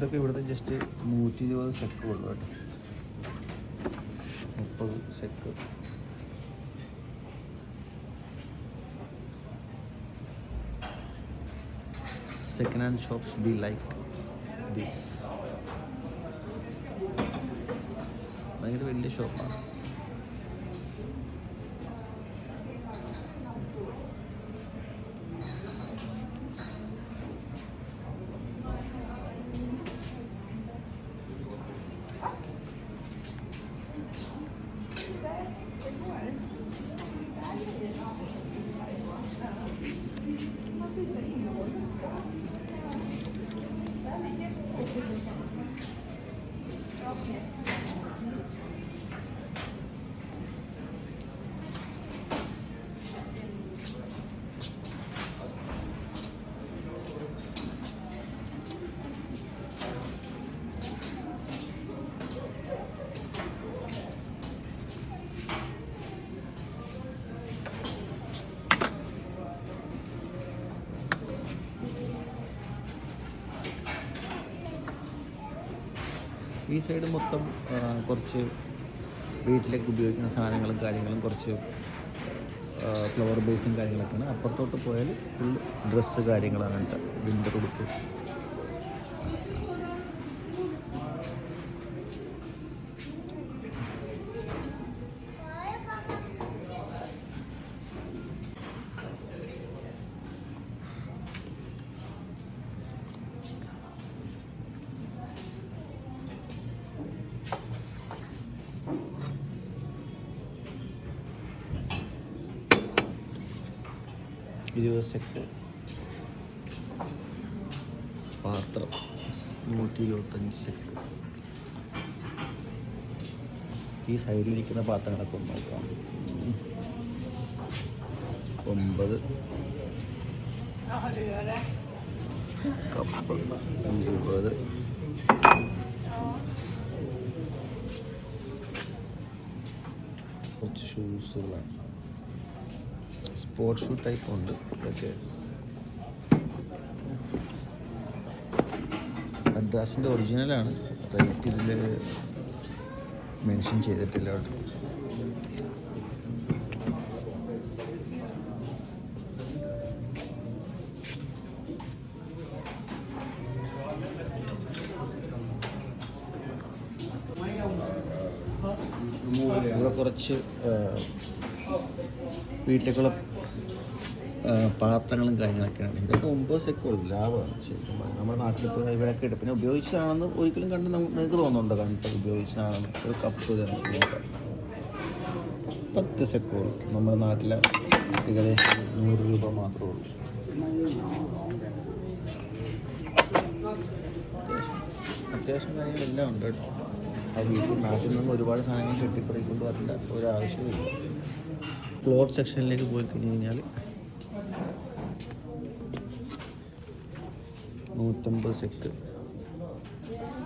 ഇതൊക്കെ ഇവിടുത്തെ ജസ്റ്റ് നൂറ്റി ഇരുപത് സെക്ക് ഉള്ളു കേട്ടോ. മുപ്പത് SEK second hand shops be like this ഭയങ്കര വലിയ ഷോപ്പാണ് ഈ സൈഡ് മൊത്തം കുറച്ച് വീട്ടിലേക്ക് ഉപയോഗിക്കുന്ന സാധനങ്ങളും കാര്യങ്ങളും കുറച്ച് ഫ്ലവർ ബേസും കാര്യങ്ങളൊക്കെയാണ്. അപ്പുറത്തോട്ട് പോയാൽ ഫുൾ ഡ്രസ്സ് കാര്യങ്ങളാണ് കേട്ടോ. വിന്റർ ഉടുപ്പ്. ഇരുപത് സെക്കൻഡ് പാത്രം നൂറ്റി ഇരുപത്തഞ്ച് സെക്കൻഡ് ഈ സൈഡിലിരിക്കുന്ന പാത്രങ്ങളൊക്കെ ഒന്ന് നോക്കാം. ഒമ്പത്. കപ്പ് ഇരുപത്. കുറച്ച് ഷൂസുകളാണ് സ്പോർട്സ് ഷൂ ടൈപ്പ് ഉണ്ട്. പക്ഷേ അഡ്രാസിന്റെ ഒറിജിനലാണ് റേറ്റ് ഇതിൽ മെൻഷൻ ചെയ്തിട്ടില്ല കേട്ടോ കുറച്ച് വീട്ടിലേക്കുള്ള പാത്രങ്ങളും കാര്യങ്ങളൊക്കെയാണ്. ഇതൊക്കെ ഒമ്പത് സെക്കൻഡ് ലാഭമാണ് ശരിക്കും പറഞ്ഞാൽ നമ്മുടെ നാട്ടിൽ ഇപ്പോൾ ഇവിടെയൊക്കെ ഇട്ട് പിന്നെ ഉപയോഗിച്ചതാണെന്ന് ഒരിക്കലും കണ്ട് നിങ്ങൾക്ക് തോന്നുന്നുണ്ടോ? കണ്ടിട്ട് ഉപയോഗിച്ചതാണെന്ന്. ഒരു കപ്പ് പത്ത് സെക്കോൾ നമ്മുടെ നാട്ടിലെ ഏകദേശം നൂറ് രൂപ മാത്രമേ ഉള്ളൂ. അത്യാവശ്യം കാര്യങ്ങളെല്ലാം ഉണ്ട് കേട്ടോ. ആ വീട്ടിൽ നാട്ടിൽ നിന്ന് ഒരുപാട് സാധനങ്ങൾ കെട്ടിപ്പറിക്കൊണ്ട് വരേണ്ട ഒരാവശ്യമില്ല ക്ലോത്ത് സെക്ഷനിലേക്ക് പോയി കഴിഞ്ഞ് കഴിഞ്ഞാൽ നൂറ്റമ്പത് സെക്ക്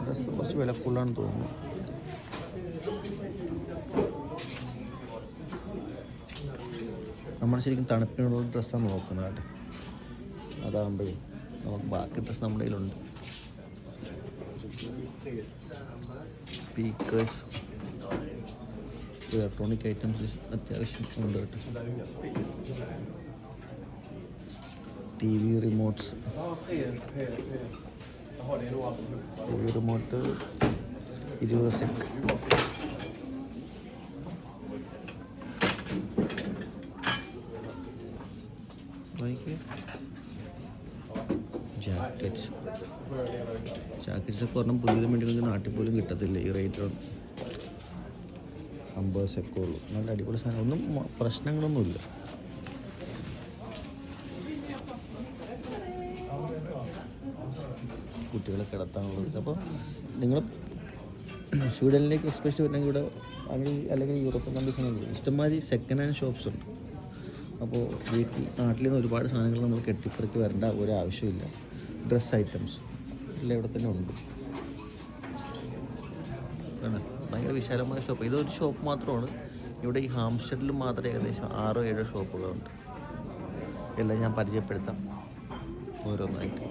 ഡ്രസ്സ് കുറച്ച് വില കൂടുതലാണെന്ന് തോന്നുന്നു. നമ്മൾ ശരിക്കും തണുപ്പിനുള്ള ഡ്രസ്സാണ് നോക്കുന്നത്. കേട്ടോ അതാകുമ്പോഴേ നമുക്ക് ബാക്കി ഡ്രസ്സ് നമ്മുടെ കയ്യിലുണ്ട്. സ്പീക്കേഴ്സ് ഇലക്ട്രോണിക് ഐറ്റംസ് അത്യാവശ്യം ഉണ്ട് കേട്ടോ. T V remotes T V remote ഇരുപത് സെക്ക് ജാക്കറ്റ്സ് ജാക്കറ്റ്സ് ഒക്കെ പറഞ്ഞാൽ പുതിയത് വേണ്ടി നാട്ടിൽ പോലും കിട്ടത്തില്ല. ഈ റേറ്റിലൊന്നും അമ്പത് സെക്കേ ഉള്ളൂ. നല്ല അടിപൊളി സാധനം. ഒന്നും പ്രശ്നങ്ങളൊന്നുമില്ല. കുട്ടികളെ കിടത്താനുള്ളത് അപ്പോൾ നിങ്ങൾ സ്വീഡനിലേക്ക് എക്സ്പെഷ്യലി വരണമെങ്കിൽ ഇവിടെ അല്ലെങ്കിൽ അല്ലെങ്കിൽ യൂറോപ്യൻ കണ്ടീഷനുണ്ട് ഇഷ്ടംമാതിരി സെക്കൻഡ് ഹാൻഡ് ഷോപ്സ് ഉണ്ട്. അപ്പോൾ വീട്ടിൽ നാട്ടിൽ നിന്ന് ഒരുപാട് സാധനങ്ങൾ നമ്മൾ കെട്ടിപ്പറക്കി വരേണ്ട ഒരാവശ്യമില്ല ഡ്രസ് ഐറ്റംസ് എല്ലാം ഇവിടെ തന്നെ ഉണ്ട്. ആണ്. ഭയങ്കര വിശാലമായ ഷോപ്പ് ഇതൊരു ഷോപ്പ് മാത്രമാണ്. ഇവിടെ ഈ ഹാംസ്റ്റഡിൽ മാത്രമേ ഏകദേശം ആറോ ഏഴോ ഷോപ്പുകളുണ്ട്. എല്ലാം ഞാൻ പരിചയപ്പെടുത്താം. ഓരോന്നായിട്ട്.